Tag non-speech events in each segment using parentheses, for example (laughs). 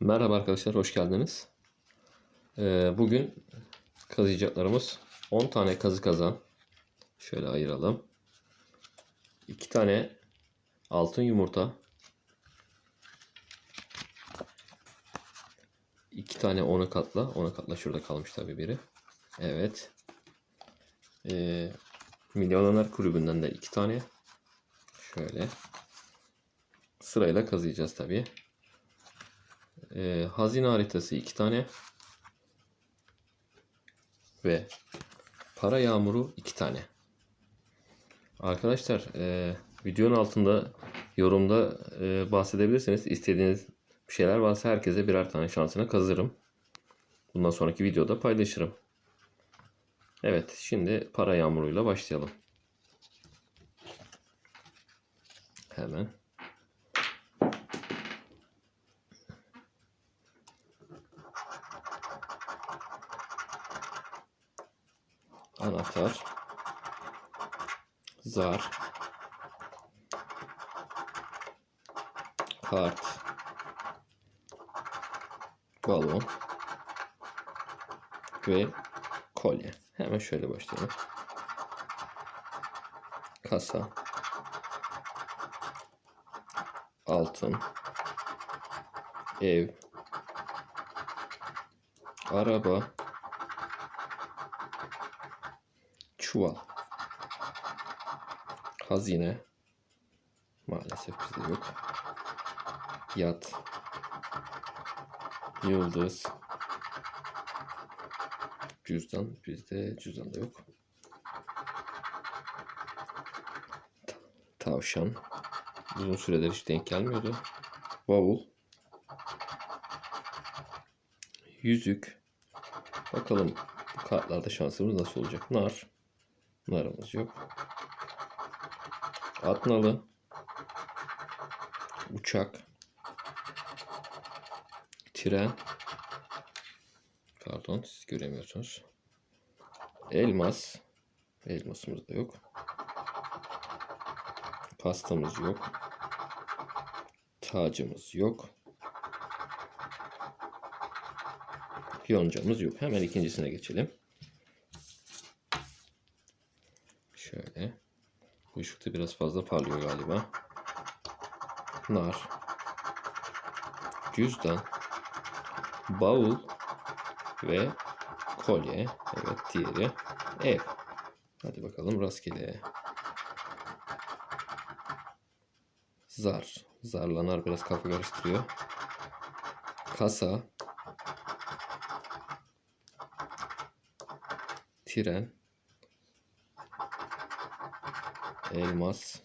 Merhaba arkadaşlar, hoş geldiniz. Ee, bugün kazıyacaklarımız 10 tane kazı kazan. Şöyle ayıralım. 2 tane altın yumurta. 2 tane onu katla. Onu katla şurada kalmış tabii biri. Evet. Ee, Milyoner Kulübü'nden de 2 tane. Şöyle. Sırayla kazıyacağız tabii. Ee, hazine haritası iki tane. Ve para yağmuru iki tane. Arkadaşlar e, videonun altında yorumda e, bahsedebilirsiniz. İstediğiniz bir şeyler varsa herkese birer tane şansına kazırım. Bundan sonraki videoda paylaşırım. Evet şimdi para yağmuruyla başlayalım. Hemen. Anahtar, zar, kart, balon. Ve kolye. Hemen şöyle başlayalım. Kasa, altın, ev, araba, çuval. Hazine. Maalesef bizde yok. Yat. Yıldız. Cüzdan. Bizde cüzdan da yok. Ta- Tavşan. Uzun süredir hiç denk gelmiyordu. Bavul. Yüzük. Bakalım bu kartlarda şansımız nasıl olacak. Nar. Narımız yok. Atnalı. Uçak. Tren. Pardon siz göremiyorsunuz. Elmas. Elmasımız da yok. Pastamız yok. Tacımız yok. Yoncamız yok. Hemen ikincisine geçelim. Şöyle. Biraz fazla parlıyor galiba. Nar. Cüzdan. Bavul. Ve kolye. Evet diğeri. Ev. Hadi bakalım rastgele. Zar. Zarla nar biraz kafa karıştırıyor. Kasa. Tren. Elmas.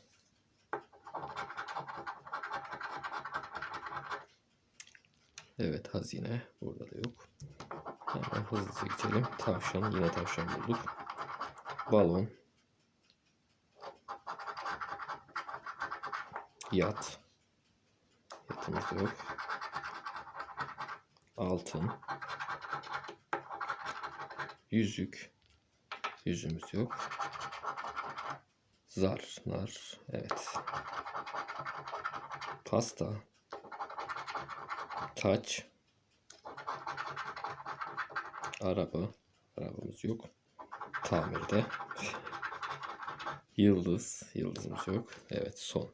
Evet hazine. Burada da yok. Hemen hızlıca geçelim. Tavşan. Yine tavşan bulduk. Balon. Yat. Yatımız da yok. Altın. Yüzük. Yüzümüz yok. Zar, nar, evet. Pasta. Taç. Araba. Arabamız yok. Tamirde. Yıldız. Yıldızımız yok. Evet son.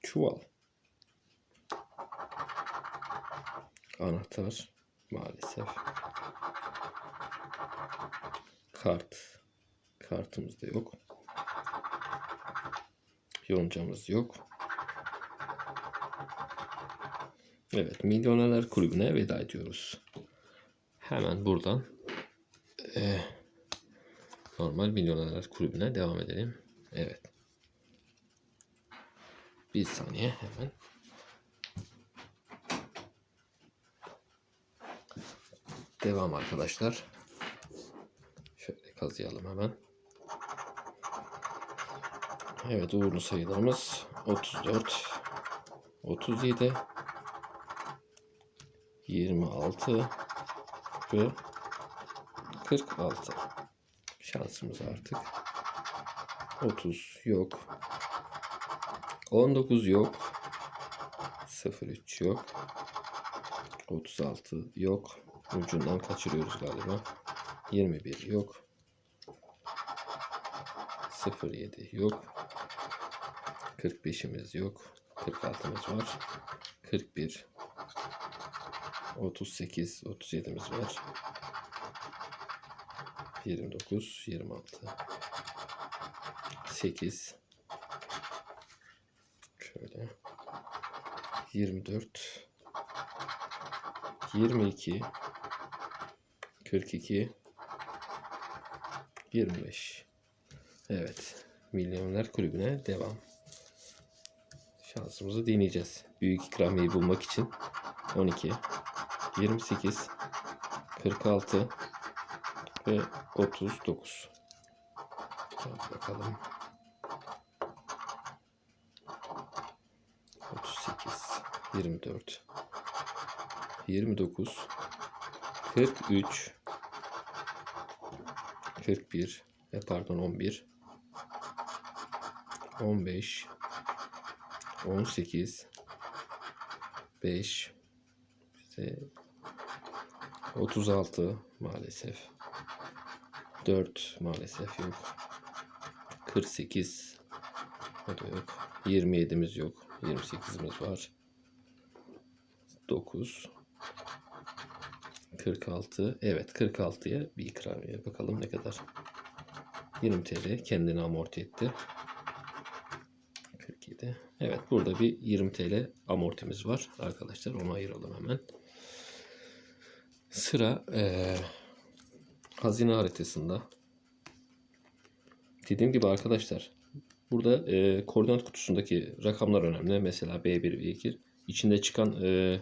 Çuval. Anahtar. Maalesef. Kart. Kartımız da yok. Yoncamız yok. Evet, Milyonerler Kulübü'ne veda ediyoruz. Hemen buradan eh, normal Milyonerler Kulübü'ne devam edelim. Evet. Bir saniye hemen. Devam arkadaşlar. Şöyle kazıyalım hemen. Evet uğurlu sayılarımız 34 37 26 ve 46 şansımız artık 30 yok 19 yok 03 yok. 36 yok. Ucundan kaçırıyoruz galiba. 21 yok. 07 yok. 45'imiz yok. 46'mız var. 41 38 37'miz var. 29 26 8 şöyle 24 22 42 25 Evet. Milyoner Kulübü'ne devam. Şansımızı deneyeceğiz. Büyük ikramiyeyi bulmak için 12 28 46 ve 39 Hadi bakalım. 38 24 29 43 41 e pardon 11 15 18 5 işte 36 maalesef. 4 maalesef yok. 48 o da yok. 27'miz yok. 28'imiz var. 9 46 evet 46'ya bir ikramiye. Bakalım ne kadar. 20 TL kendini amorti etti. 47 evet burada bir 20 TL amortimiz var arkadaşlar onu ayıralım hemen sıra eee, hazine haritasında dediğim gibi arkadaşlar burada eee, koordinat kutusundaki rakamlar önemli mesela B1 B2 içinde çıkan eee,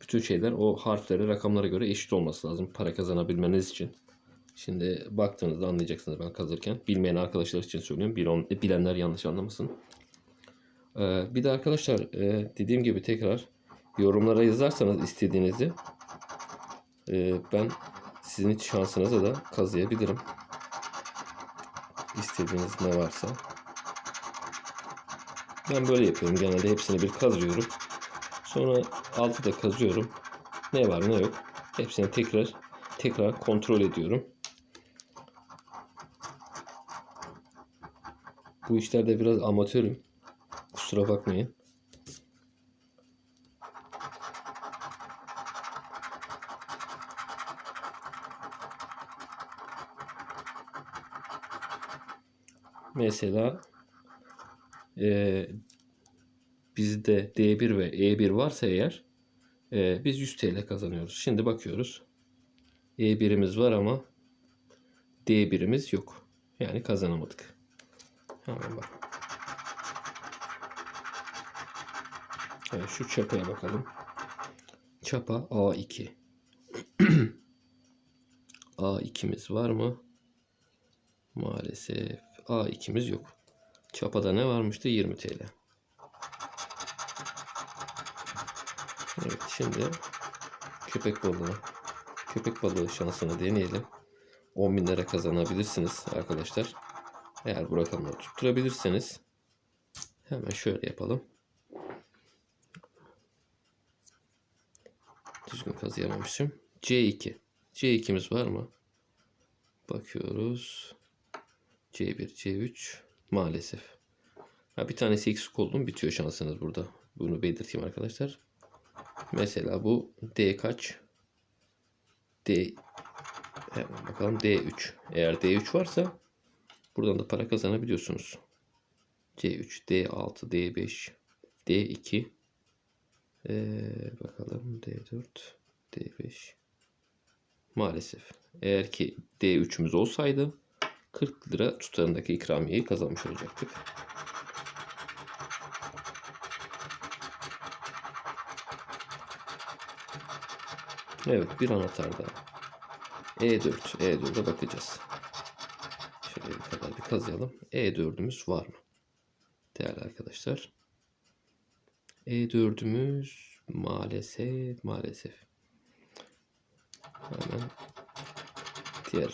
bütün şeyler o harflere rakamlara göre eşit olması lazım para kazanabilmeniz için Şimdi baktığınızda anlayacaksınız ben kazırken. Bilmeyen arkadaşlar için söylüyorum. Bil- bilenler yanlış anlamasın. Ee, bir de arkadaşlar e, dediğim gibi tekrar yorumlara yazarsanız istediğinizi e, ben sizin şansınıza da kazıyabilirim. İstediğiniz ne varsa. Ben böyle yapıyorum. Genelde hepsini bir kazıyorum. Sonra altı da kazıyorum. Ne var ne yok. Hepsini tekrar tekrar kontrol ediyorum. Bu işlerde biraz amatörüm. Kusura bakmayın. Mesela eee bizde D1 ve E1 varsa eğer eee, biz 100 TL kazanıyoruz. Şimdi bakıyoruz. E1'imiz var ama D1'imiz yok. Yani kazanamadık. Hemen bak. Evet, şu çapaya bakalım. Çapa A2. (clears throat) A2'miz var mı? Maalesef A2'miz yok. Çapada ne varmıştı? 20 TL. Evet şimdi köpek balığı köpek balığı şansını deneyelim. 10 bin lira kazanabilirsiniz arkadaşlar. Eğer bu rakamları tutturabilirseniz hemen şöyle yapalım. Düzgün kazıyamamışım. C2. C2'miz var mı? Bakıyoruz. C1, C3 maalesef. Ha, bir tanesi eksik oldu bitiyor şansınız burada. Bunu belirteyim arkadaşlar. Mesela bu D kaç? D hemen bakalım D3. Eğer D3 varsa buradan da para kazanabiliyorsunuz. C3, D6, D5, D2 ee, bakalım D4, D5 maalesef. Eğer ki D3'ümüz olsaydı 40 lira tutarındaki ikramiyeyi kazanmış olacaktık. Evet bir anahtar daha. E4. E4'e bakacağız. Şöyle bir kadar bir kazıyalım. E4'ümüz var mı? Değerli arkadaşlar. E4'ümüz maalesef maalesef. Hemen diğer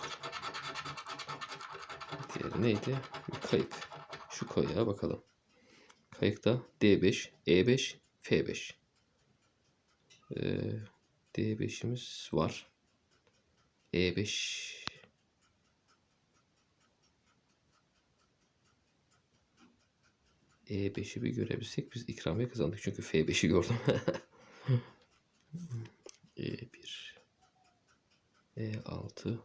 diğeri neydi? Kayık. Şu kayığa bakalım. Kayıkta D5, E5, F5. Ee, D5'imiz var. E E5 E5'i bir görebilsek biz ikramiye kazandık. Çünkü F5'i gördüm. (laughs) E1 E6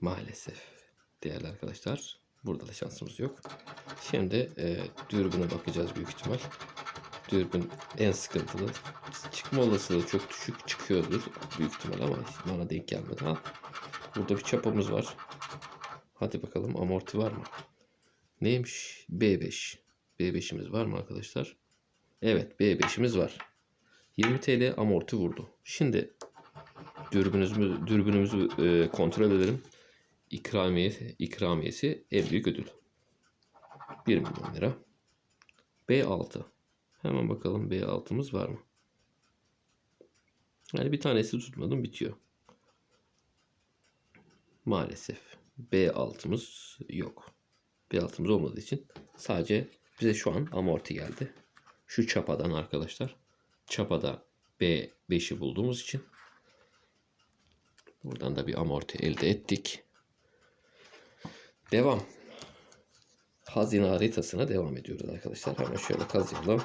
Maalesef değerli arkadaşlar. Burada da şansımız yok. Şimdi e, dürbüne bakacağız büyük ihtimal. Dürbün en sıkıntılı. Çıkma olasılığı çok düşük çıkıyordur büyük ihtimal ama bana denk gelmedi. Ha. Burada bir çapamız var. Hadi bakalım amorti var mı? Neymiş? B5. B5'imiz var mı arkadaşlar? Evet B5'imiz var. 20 TL amorti vurdu. Şimdi dürbünümüzü, dürbünümüzü e, kontrol edelim. İkramiye, ikramiyesi en büyük ödül. 1 milyon lira. B6. Hemen bakalım B6'mız var mı? Yani bir tanesi tutmadım bitiyor. Maalesef B6'mız yok. B6'mız olmadığı için sadece bize şu an amorti geldi. Şu çapadan arkadaşlar. Çapada B5'i bulduğumuz için buradan da bir amorti elde ettik. Devam. Hazine haritasına devam ediyoruz arkadaşlar. Hemen şöyle kazıyalım.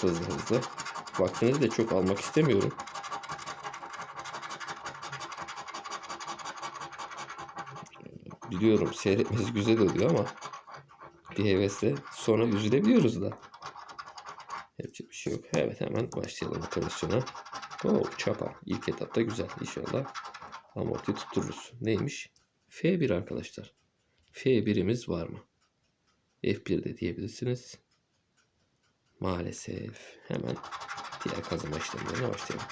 Hızlı hızlı. Vaktinizi de çok almak istemiyorum. Biliyorum seyretmesi güzel oluyor ama bir hevesle sonra üzülebiliyoruz da. Yapacak bir şey yok. Evet hemen başlayalım operasyona. Oo, çapa. İlk etapta güzel. İnşallah amorti tuttururuz. Neymiş? F1 arkadaşlar. F1'imiz var mı? F1 de diyebilirsiniz. Maalesef. Hemen diğer kazıma işlemlerine başlayalım.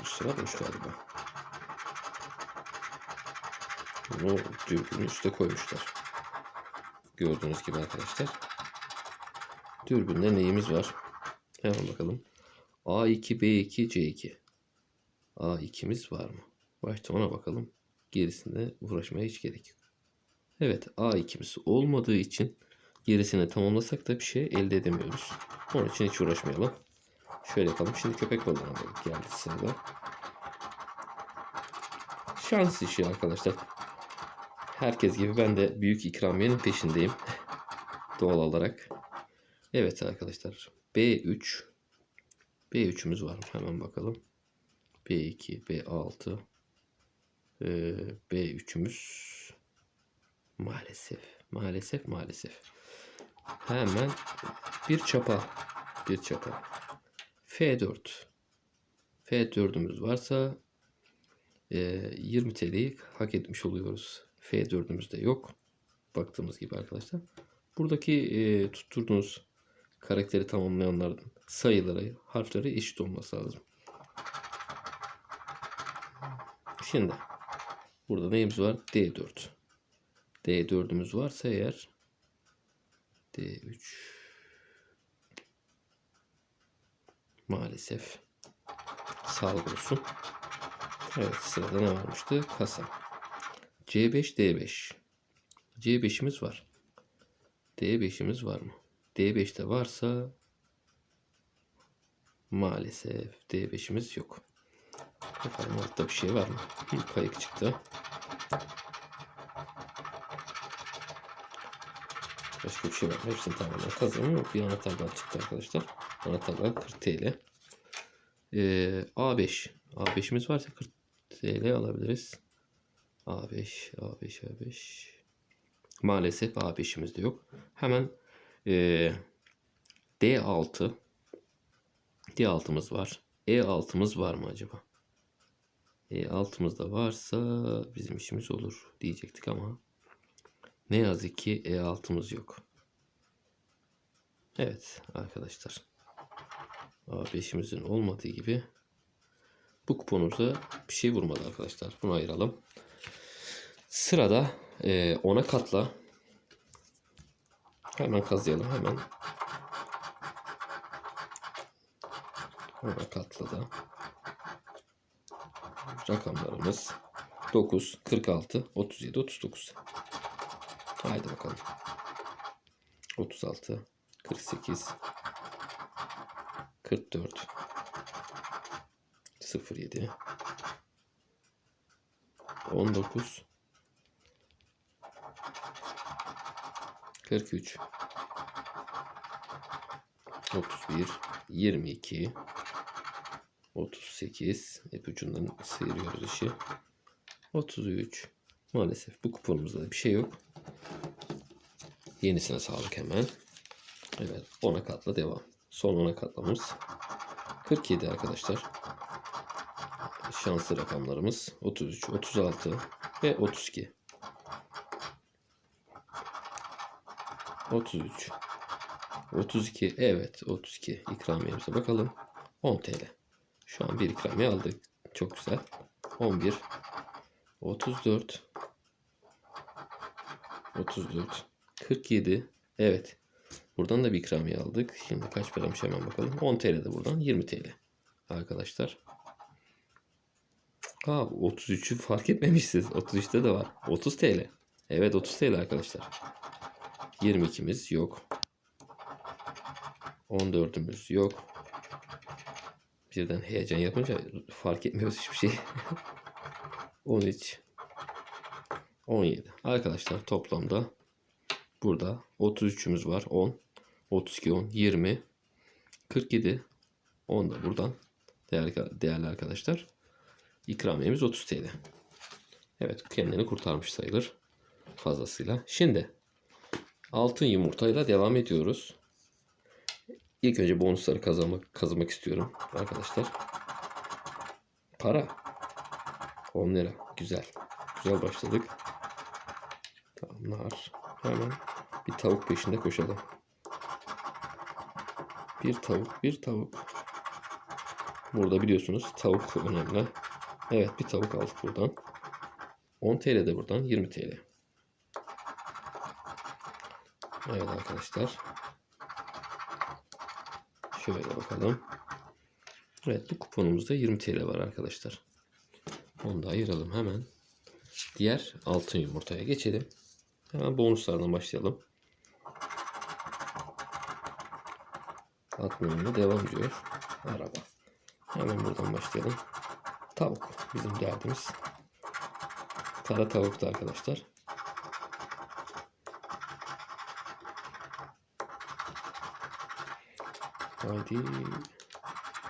Bu sıra boş galiba. Bunu dürbünün üstüne koymuşlar. Gördüğünüz gibi arkadaşlar. Dürbünde neyimiz var? Hemen bakalım. A2, B2, C2. A2'miz var mı? Başta ona bakalım. Gerisinde uğraşmaya hiç gerek yok. Evet A2'miz olmadığı için gerisini tamamlasak da bir şey elde edemiyoruz. Onun için hiç uğraşmayalım. Şöyle yapalım. Şimdi köpek balığına geldi sırada. Şans işi arkadaşlar. Herkes gibi ben de büyük ikramiyenin peşindeyim. (laughs) Doğal olarak. Evet arkadaşlar. B3 B3'ümüz var? Hemen bakalım. B2, B6 ee, B3'ümüz maalesef maalesef maalesef hemen bir çapa bir çapa F4 F4'ümüz varsa e, 20 TL'yi hak etmiş oluyoruz. F4'ümüz de yok. Baktığımız gibi arkadaşlar. Buradaki e, tutturduğunuz karakteri tamamlayanların sayıları, harfleri eşit olması lazım. Şimdi burada neyimiz var? D4. D4'ümüz varsa eğer D3 maalesef sağlık olsun. Evet sırada ne varmıştı? Kasa. C5 D5. C5'imiz var. D5'imiz var mı? D5'te varsa maalesef D5'imiz yok. Bakalım altta bir şey var mı? Bir kayık çıktı. Başka bir şey var? Hepsini tamamen kazanım yok. Bir anahtardan çıktı arkadaşlar. Anahtardan 40 TL. Ee, A5. A5'imiz varsa 40 TL alabiliriz. A5, A5, A5. Maalesef A5'imiz de yok. Hemen e, D6 D6'mız var. E6'mız var mı acaba? E6'mız da varsa bizim işimiz olur diyecektik ama ne yazık ki E6'mız yok. Evet arkadaşlar. A5'imizin olmadığı gibi bu kuponumuza bir şey vurmadı arkadaşlar. Bunu ayıralım. Sırada e, ona katla. Hemen kazıyalım hemen. Ona katla da. Rakamlarımız 9, 46, 37, 39. Haydi bakalım. 36, 48, 44 07 19 43 31 22 38 ipucundan sıyırıyoruz işi. 33 maalesef bu kuponumuzda da bir şey yok. Yenisine sağlık hemen. Evet 10'a katla devam. Son 10'a katlamız 47 arkadaşlar. Şanslı rakamlarımız 33 36 ve 32 33 32 evet 32 ikramiyemize bakalım. 10 TL şu an bir ikramiye aldık. Çok güzel. 11 34 34 47 evet. Buradan da bir ikramiye aldık. Şimdi kaç paramış hemen bakalım. 10 TL de buradan 20 TL arkadaşlar. Aa 33'ü fark etmemişsiniz. 33'te de var. 30 TL evet 30 TL arkadaşlar 22'miz yok 14'ümüz yok. Birden heyecan yapınca fark etmiyoruz hiçbir şey. (laughs) 13 17. Arkadaşlar toplamda burada 33'ümüz var. 10 32 10 20 47 10 da buradan değerli, değerli arkadaşlar. İkramiyemiz 30 TL. Evet kendini kurtarmış sayılır fazlasıyla. Şimdi altın yumurtayla devam ediyoruz. İlk önce bonusları kazanmak, kazanmak istiyorum arkadaşlar. Para. 10 lira. Güzel. Güzel başladık. Tamamlar. Hemen bir tavuk peşinde koşalım. Bir tavuk, bir tavuk. Burada biliyorsunuz tavuk önemli. Evet bir tavuk aldık buradan. 10 TL de buradan 20 TL. Evet arkadaşlar. Şöyle bakalım. Evet bu kuponumuzda 20 TL var arkadaşlar. Onu da ayıralım hemen. Diğer altın yumurtaya geçelim. Hemen bonuslardan başlayalım. Atmamına devam ediyor. Araba. Hemen buradan başlayalım. Tavuk. Bizim derdimiz. Kara tavuktu arkadaşlar. Haydi.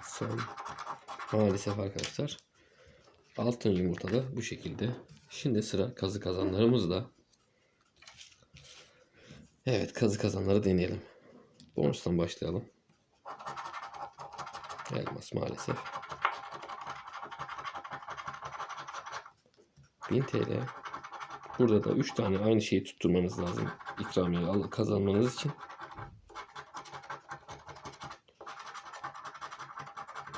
Son. Maalesef arkadaşlar. Altın yumurta da bu şekilde. Şimdi sıra kazı kazanlarımızda. Evet kazı kazanları deneyelim. Bonustan başlayalım. Elmas maalesef. 1000 TL. Burada da 3 tane aynı şeyi tutturmanız lazım. İkramiye kazanmanız için.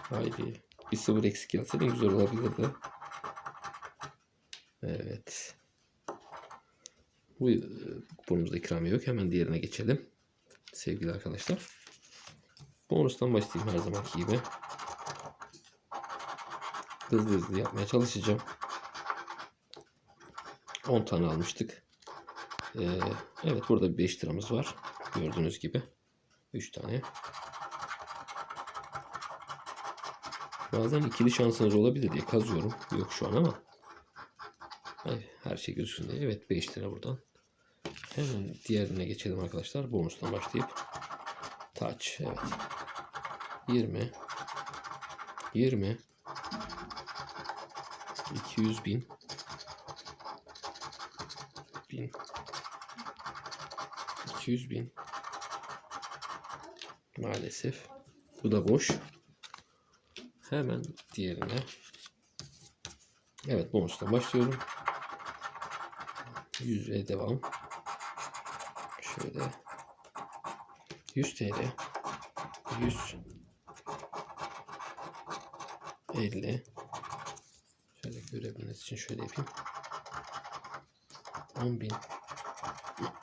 Haydi. Bir sıfır eksik yazsaydın güzel olabilirdi. Evet. Bu bonumuzda ikramiye yok. Hemen diğerine geçelim. Sevgili arkadaşlar. Bonustan başlayayım her zamanki gibi. Hızlı hızlı yapmaya çalışacağım. 10 tane almıştık. Ee, evet burada 5 liramız var. Gördüğünüz gibi. 3 tane. Bazen ikili şansınız olabilir diye kazıyorum. Yok şu an ama. Ay, her şey gözüksün diye. Evet 5 lira buradan. Hemen diğerine geçelim arkadaşlar. Bonustan başlayıp. Taç. Evet. 20. 20. 200 bin. 1000. 200 bin. Maalesef. Bu da boş. Hemen diğerine. Evet bonustan başlıyorum. 100'e devam. Şöyle. 100 TL. 100. 50. Şöyle görebilmeniz için şöyle yapayım. 10 bin.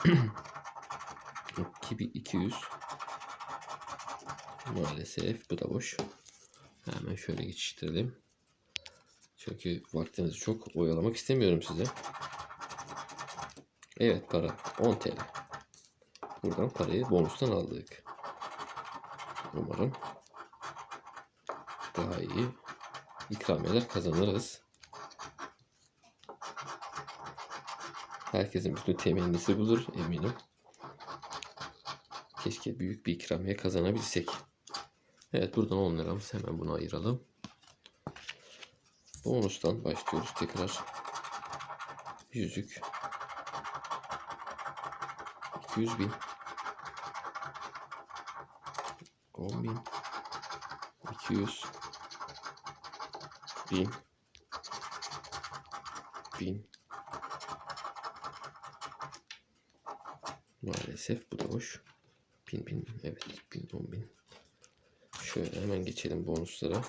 (clears throat) 2200. Maalesef bu da boş. Hemen şöyle geçiştirelim. Çünkü vaktinizi çok oyalamak istemiyorum size. Evet para 10 TL. Buradan parayı bonustan aldık. Umarım daha iyi ikramiyeler kazanırız. Herkesin bütün temennisi budur eminim. Keşke büyük bir ikramiye kazanabilsek. Evet buradan 10 liramız hemen bunu ayıralım. Bonustan başlıyoruz tekrar. Yüzük. 200 bin. 10 bin. 200. Bin. Bin. Maalesef bu da boş. Bin bin. Evet. Bin on bin. Şöyle hemen geçelim bonuslara.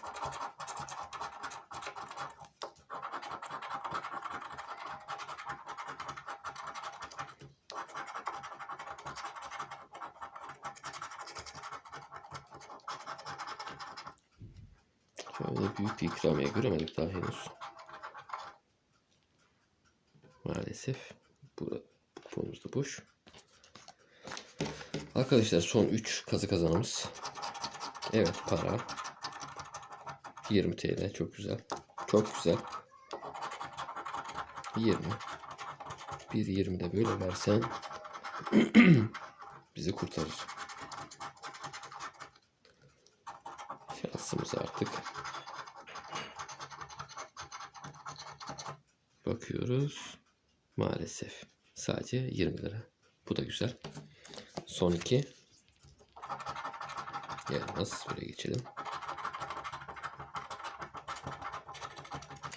Şöyle büyük bir ikramiye göremedik daha henüz. Maalesef. Bu da bonus da boş. Arkadaşlar son 3 kazı kazanımız. Evet para. 20 TL çok güzel. Çok güzel. 20. Bir 20 de böyle versen (clears throat) bizi kurtarır. Şansımız artık. Bakıyoruz. Maalesef. Sadece 20 lira. Bu da güzel. Son iki. Gelmez. Böyle geçelim.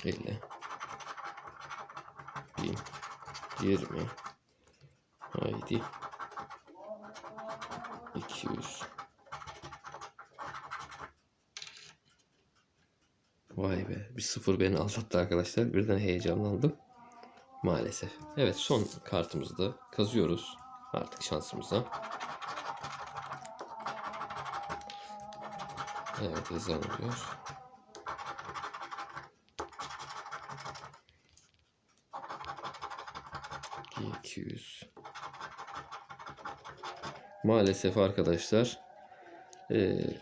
50. 1000. 20. Haydi. 200. Vay be. Bir sıfır beni aldattı arkadaşlar. Birden heyecanlandım. Maalesef. Evet son kartımızı da kazıyoruz. Artık şansımıza. Evet oluyor. İki yüz. Maalesef arkadaşlar eee,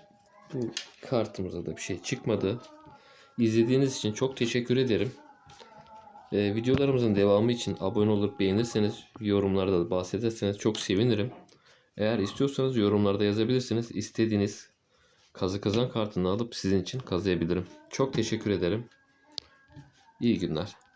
bu kartımıza da bir şey çıkmadı. İzlediğiniz için çok teşekkür ederim. Ee, videolarımızın devamı için abone olup beğenirseniz, yorumlarda da bahsederseniz çok sevinirim. Eğer istiyorsanız yorumlarda yazabilirsiniz. İstediğiniz kazı kazan kartını alıp sizin için kazıyabilirim. Çok teşekkür ederim. İyi günler.